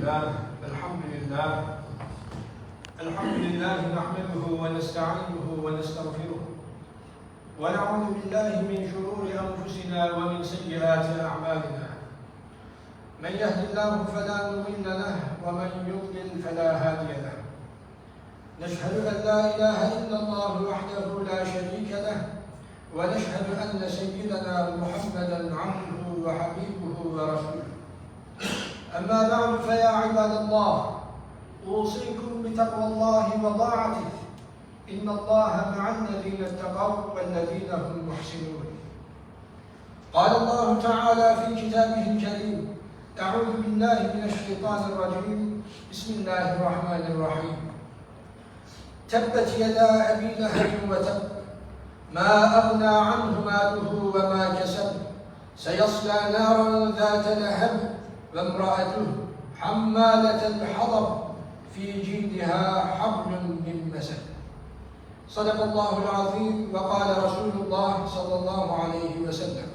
لله الحمد لله. الحمد لله نحمده ونستعينه ونستغفره. ونعوذ بالله من شرور أنفسنا ومن سيئات أعمالنا. من يهد الله فلا مضل له ومن يضلل فلا هادي له. نشهد أن لا إله إلا الله وحده لا شريك له ونشهد أن سيدنا محمدا عبده وحبيبه ورسوله. أما بعد فيا عباد الله أوصيكم بتقوى الله وطاعته. إن الله مع الذين اتقوا والذين هم محسنون. قال الله تعالى في كتابه الكريم أعوذ بالله من الشيطان الرجيم. بسم الله الرحمن الرحيم. تبت يدا أبي لهب وتب ما أغنى عنه ماله وما كسب. سيصلى نارا ذات لهب. وامرأته حمالة الحطب في جيدها حبل من مسد صدق الله العظيم وقال رسول الله صلى الله عليه وسلم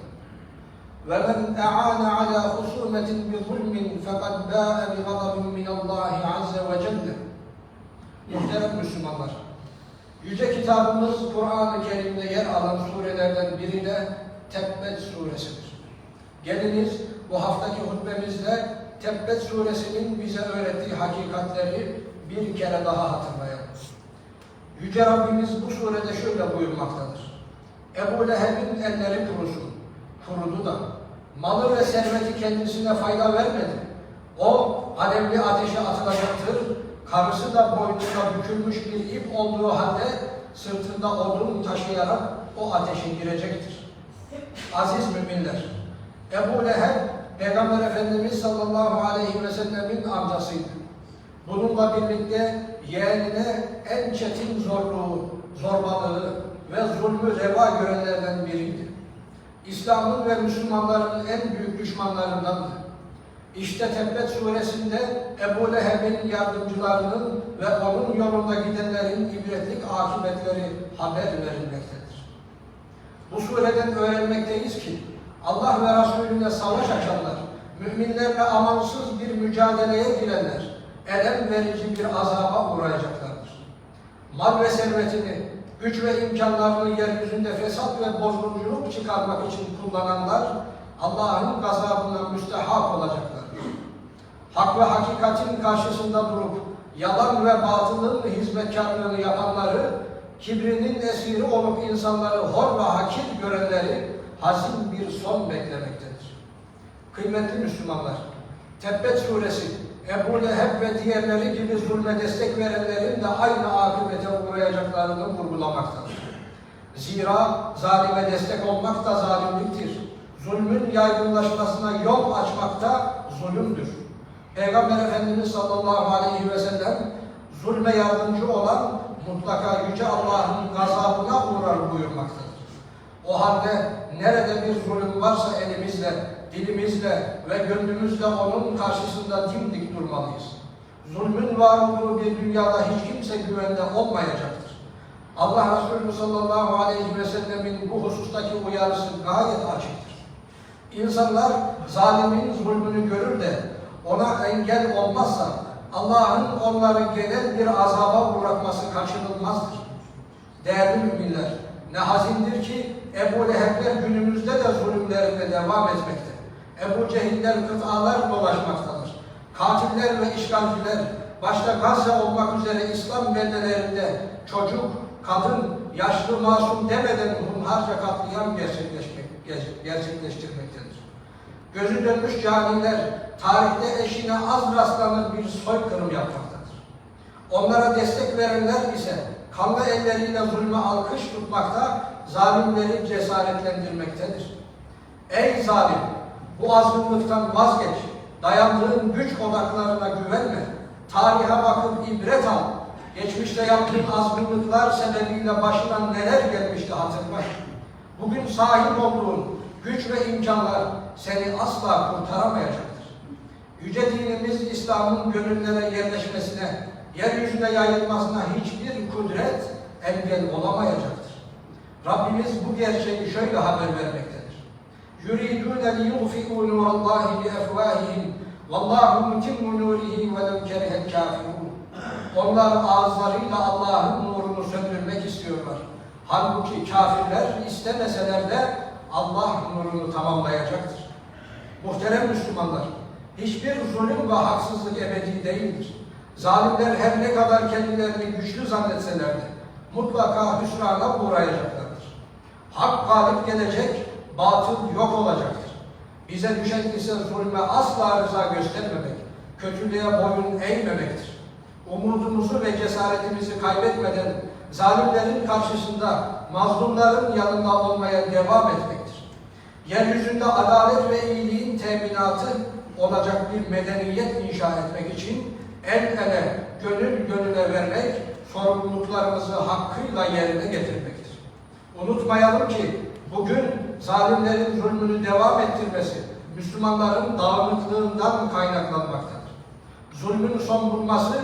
ومن أعان على خصومة بظلم فقد باء بغضب من الله عز وجل Muhterem Müslümanlar, Yüce kitabımız Kur'an-ı Kerim'de yer alan surelerden biri de Tebbet suresidir. Geliniz bu haftaki hutbemizde Tebbet suresinin bize öğrettiği hakikatleri bir kere daha hatırlayalım. Yüce Rabbimiz bu surede şöyle buyurmaktadır. Ebu Leheb'in elleri kurusun, kurudu da malı ve serveti kendisine fayda vermedi. O alevli ateşe atılacaktır. Karısı da boynunda bükülmüş bir ip olduğu halde sırtında odun taşıyarak o ateşe girecektir. Aziz müminler, Ebu Leheb, Peygamber Efendimiz sallallahu aleyhi ve sellemin amcasıydı. Bununla birlikte yeğenine en çetin zorluğu, zorbalığı ve zulmü reva görenlerden biriydi. İslam'ın ve Müslümanların en büyük düşmanlarındandı. İşte Tebbet suresinde Ebu Leheb'in yardımcılarının ve onun yolunda gidenlerin ibretlik akıbetleri haber verilmektedir. Bu sureden öğrenmekteyiz ki Allah ve Resulüne savaş açanlar, müminlerle amansız bir mücadeleye girenler, elem verici bir azaba uğrayacaklardır. Mal ve servetini, güç ve imkanlarını yeryüzünde fesat ve bozgunculuk çıkarmak için kullananlar, Allah'ın gazabına müstehak olacaklardır. Hak ve hakikatin karşısında durup, yalan ve batılın hizmetkarlığını yapanları, kibrinin esiri olup insanları hor ve hakir görenleri, hazin bir son beklemektedir. Kıymetli Müslümanlar, Tebbet suresi, Ebu Leheb ve diğerleri gibi zulme destek verenlerin de aynı akıbete uğrayacaklarını vurgulamaktadır. Zira zalime destek olmak da zalimliktir. Zulmün yaygınlaşmasına yol açmak da zulümdür. Peygamber Efendimiz sallallahu aleyhi ve sellem zulme yardımcı olan mutlaka Yüce Allah'ın gazabına uğrar buyurmaktadır. O halde nerede bir zulüm varsa elimizle, dilimizle ve gönlümüzle onun karşısında dimdik durmalıyız. Zulmün var olduğu bir dünyada hiç kimse güvende olmayacaktır. Allah Resulü sallallahu aleyhi ve sellemin bu husustaki uyarısı gayet açıktır. İnsanlar zalimin zulmünü görür de ona engel olmazsa Allah'ın onları genel bir azaba uğratması kaçınılmazdır. Değerli müminler, ne hazindir ki Ebu Leheb'ler günümüzde de zulümlerine devam etmekte. Ebu Cehiller kıtalar dolaşmaktadır. Katiller ve işgalciler başta Gazze olmak üzere İslam beldelerinde çocuk, kadın, yaşlı masum demeden hunharca katliam gerçekleştirmektedir. Gözü dönmüş caniler tarihte eşine az rastlanır bir soykırım yapmaktadır. Onlara destek verenler ise kanlı elleriyle zulmü alkış tutmakta, zalimleri cesaretlendirmektedir. Ey zalim! Bu azgınlıktan vazgeç. Dayandığın güç odaklarına güvenme. Tarihe bakıp ibret al. Geçmişte yaptığın azgınlıklar sebebiyle başına neler gelmişti hatırla. Bugün sahip olduğun güç ve imkanlar seni asla kurtaramayacaktır. Yüce dinimiz İslam'ın gönüllere yerleşmesine, yeryüzüne yayılmasına hiçbir kudret engel olamayacaktır. Rabbimiz bu gerçeği şöyle haber vermektedir. يُرِيدُونَ لِيُطْفِئُوا نُورَ اللّٰهِ بِأَفْوَاهِهِمْ وَاللّٰهُ مُتِمُّ نُورِهِ kafirun. Onlar ağızlarıyla Allah'ın nurunu söndürmek istiyorlar. Halbuki kafirler istemeseler de Allah nurunu tamamlayacaktır. Muhterem Müslümanlar, hiçbir zulüm ve haksızlık ebedi değildir. Zalimler her ne kadar kendilerini güçlü zannetseler de mutlaka hüsrana uğrayacaklardır. Hak galip gelecek, batıl yok olacaktır. Bize düşen ise zulme asla rıza göstermemek, kötülüğe boyun eğmemektir. Umudumuzu ve cesaretimizi kaybetmeden zalimlerin karşısında mazlumların yanında olmaya devam etmektir. Yeryüzünde adalet ve iyiliğin teminatı olacak bir medeniyet inşa etmek için el ele, gönül gönüle vermek, sorumluluklarımızı hakkıyla yerine getirmektir. Unutmayalım ki bugün zalimlerin zulmünü devam ettirmesi Müslümanların dağınıklığından kaynaklanmaktadır. Zulmün son bulması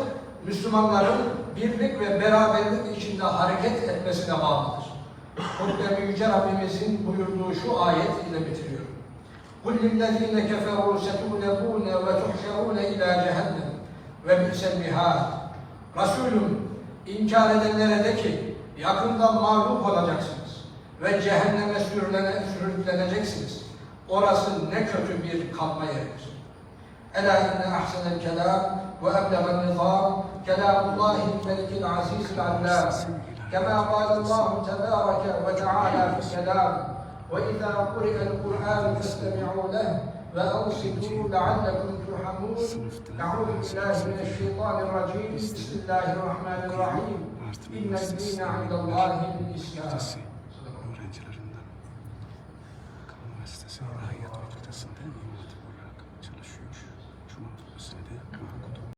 Müslümanların birlik ve beraberlik içinde hareket etmesine bağlıdır. Hutbe Yüce Rabbimizin buyurduğu şu ayet ile bitiriyorum. قُلْ لِلَّذ۪ينَ كَفَرُوا سَتُغْلَبُونَ وَتُحْشَرُونَ اِلٰى جَهَنَّمْ وَبِئْسَ الْمِهَادِ Resulüm, inkar edenlere de ki, yakında mağlup olacaksınız ve cehenneme sürülene, sürükleneceksiniz. Orası ne kötü bir kalma yeridir. Ela inne ahsenel kelam ve eblegan nizam kelamullahi melikil azizil allam. كما قال الله تبارك وتعالى في الكلام وإذا قرئ القرآن فاستمعوا له وأنصتوا لعلكم ترحمون أعوذ بالله من الشيطان الرجيم بسم الله الرحمن الرحيم إن الدين عند الله الإسلام öğrencilerinden. Kamu Üniversitesi Rahim